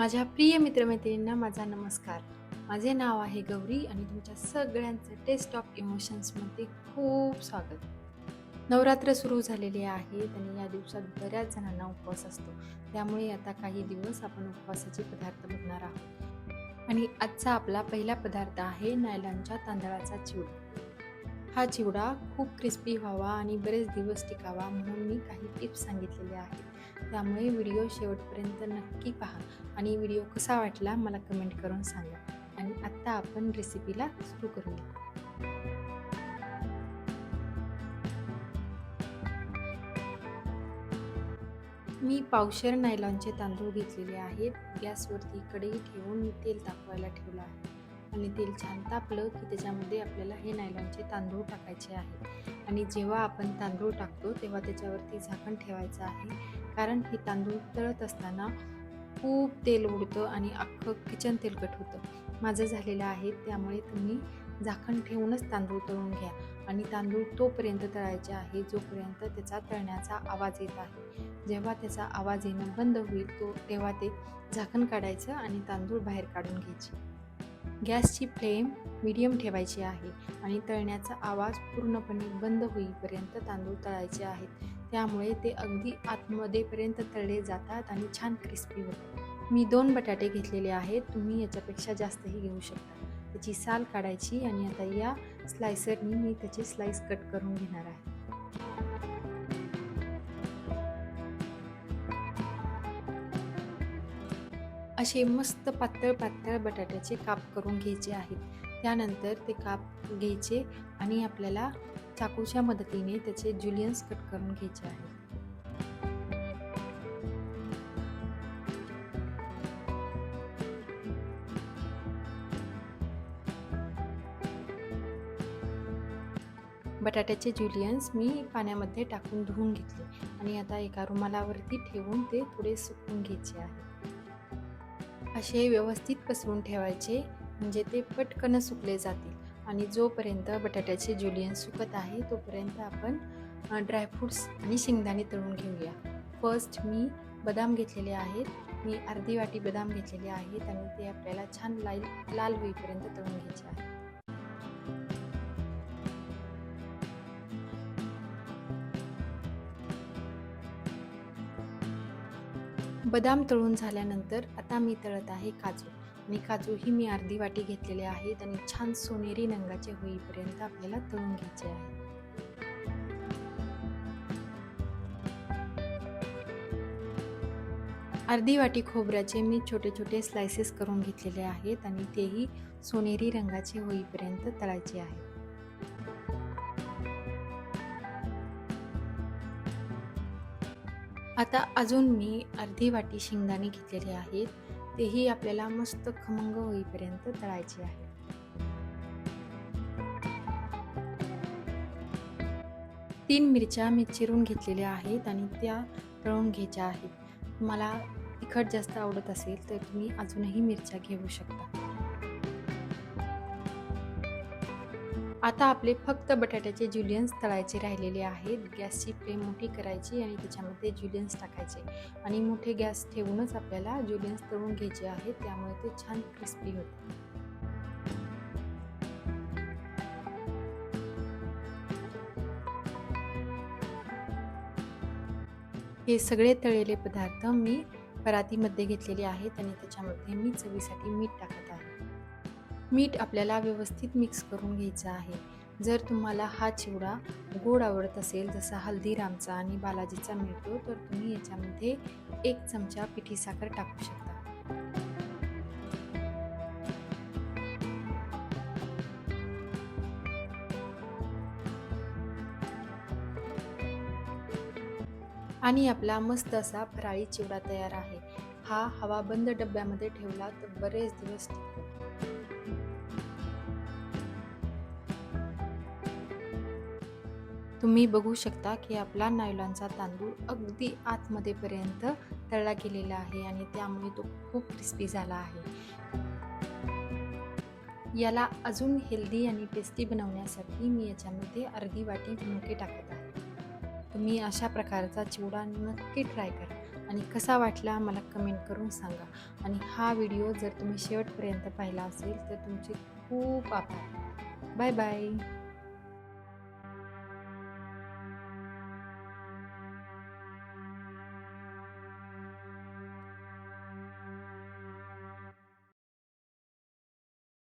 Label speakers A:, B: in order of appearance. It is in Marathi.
A: माझ्या प्रिय मित्रमैत्रिणींना माझा नमस्कार. माझे नाव आहे गौरी आणि तुमच्या सगळ्यांचं टेस्ट ऑफ इमोशन्समध्ये खूप स्वागत. नवरात्र सुरू झालेले आहेत आणि या दिवसात बऱ्याच जणांना उपवास असतो. त्यामुळे आता काही दिवस आपण उपवासाचे पदार्थ बघणार आहोत. आणि आजचा आपला पहिला पदार्थ आहे नायलांच्या तांदळाचा चिवडा. हा चिवडा खूप क्रिस्पी व्हावा आणि बरेच दिवस टिकावा म्हणून मी काही टिप्स सांगितलेले आहेत. त्यामुळे व्हिडिओ शेवटपर्यंत नक्की पहा. आणि व्हिडिओ कसा वाटला मला कमेंट करून सांगा. आणि आत्ता आपण रेसिपीला सुरू करूया. मी पावशर नायलॉनचे तांदूळ घेतलेले आहेत. गॅसवरती कढई ठेवून मी तेल तापवायला ठेवलं आहे. आणि तेल छान तापलं की त्याच्यामध्ये आपल्याला हे नायलॉनचे तांदूळ टाकायचे आहेत आणि जेव्हा आपण तांदूळ टाकतो तेव्हा त्याच्यावरती झाकण ठेवायचं आहे. कारण हे तांदूळ तळत असताना खूप तेल उडतं आणि अख्खं किचन तेलकट होतं. माझं झालेलं आहे त्यामुळे तुम्ही झाकण ठेवूनच तांदूळ तळून घ्या. आणि तांदूळ तोपर्यंत तळायचे आहे जोपर्यंत त्याचा तळण्याचा आवाज येत आहे. जेव्हा त्याचा आवाज येणं बंद होईल तो तेव्हा ते झाकण काढायचं आणि तांदूळ बाहेर काढून घ्यायचे. गॅसची फ्लेम मीडियम ठेवायची आहे आणि तळण्याचा आवाज पूर्णपणे बंद होईपर्यंत तांदूळ तळायचे आहेत. त्यामुळे ते अगदी आतमध्येपर्यंत तळले जातात आणि छान क्रिस्पी होतात. मी दोन बटाटे घेतलेले आहेत. तुम्ही याच्यापेक्षा जास्तही घेऊ शकता. त्याची साल काढायची आणि आता या स्लायसरनी मी त्याचे स्लाईस कट करून घेणार आहे. असे मस्त पातळ पातळ बटाट्याचे काप करून घ्यायचे आहेत. त्यानंतर ते काप घ्यायचे आणि आपल्याला चाकूच्या मदतीने त्याचे जुलियन्स कट करून घ्यायचे आहेत बटाट्याचे जुलियन्स मी पाण्यामध्ये टाकून धुवून घेतले आणि आता एका रुमालावरती ठेवून ते थोडे सुकून घ्यायचे आहे. असे व्यवस्थित पसरून ठेवायचे म्हणजे ते पटकन सुकले जातील. आणि जोपर्यंत बटाट्याचे जुलियन सुकत आहे तोपर्यंत आपण ड्रायफ्रूट्स आणि शेंगदाणे तळून घेऊया. फर्स्ट मी बदाम घेतलेले आहेत. मी अर्धी वाटी बदाम घेतलेले आहेत आणि ते आपल्याला छान लाल लाल होईपर्यंत तळून घ्यायचे आहे बदाम तळून झाल्यानंतर आता मी तळत आहे काजू. आणि काजू ही मी अर्धी वाटी घेतलेले आहेत आणि छान सोनेरी रंगाचे होईपर्यंत आपल्याला तळून घ्यायचे आहे. अर्धी वाटी खोबऱ्याचे मी छोटे छोटे स्लायसेस करून घेतलेले आहेत आणि तेही सोनेरी रंगाचे होईपर्यंत तळायचे आहे. आता अजून मी अर्धी वाटी शेंगदाणे घेतलेले आहेत. तेही आपल्याला मस्त खमंग होईपर्यंत तळायचे आहे. तीन मिरच्या मी चिरून घेतलेल्या आहेत आणि त्या तळून घ्यायच्या आहेत. तुम्हाला तिखट जास्त आवडत असेल तर तुम्ही अजूनही मिरच्या घेऊ शकता. आता आपले फक्त बटाट्याचे जुलियन्स तळायचे राहिलेले आहेत. गॅसची फ्लेम मोठी करायची आणि त्याच्यामध्ये जुलियन्स टाकायचे. आणि मोठे गॅस ठेवूनच आपल्याला जुलियन्स तळून घ्यायचे आहेत त्यामुळे ते छान क्रिस्पी होते. हे सगळे तळलेले पदार्थ मी परातीमध्ये घेतलेले आहेत आणि त्याच्यामध्ये मी चवीसाठी मीठ टाकत आहे. मीठ आपल्याला व्यवस्थित मिक्स करून घ्यायचं आहे. जर तुम्हाला हा चिवडा गोड आवडत असेल जसा हल्दीरामचा आणि बालाजीचा मिळतो तर तुम्ही याच्यामध्ये एक चमचा पिठी साखर टाकू शकता. आणि आपला मस्त असा फराळी चिवडा तयार आहे. हा हवाबंद डब्यामध्ये ठेवला तर बरेच दिवस टिकतो. तुम्ही बघू शकता की आपला नायलॉनचा तांदूळ अगदी आतमध्येपर्यंत तळला गेलेला आहे आणि त्यामुळे तो खूप क्रिस्पी झाला आहे. याला अजून हेल्दी आणि टेस्टी बनवण्यासाठी मी याच्यामध्ये अर्धी वाटी झुणके टाकत आहे. तुम्ही अशा प्रकारचा चिवडा नक्की ट्राय करा आणि कसा वाटला मला कमेंट करून सांगा. आणि हा व्हिडिओ जर तुम्ही शेवटपर्यंत पाहिला असेल तर तुमचे खूप आभार. Bye bye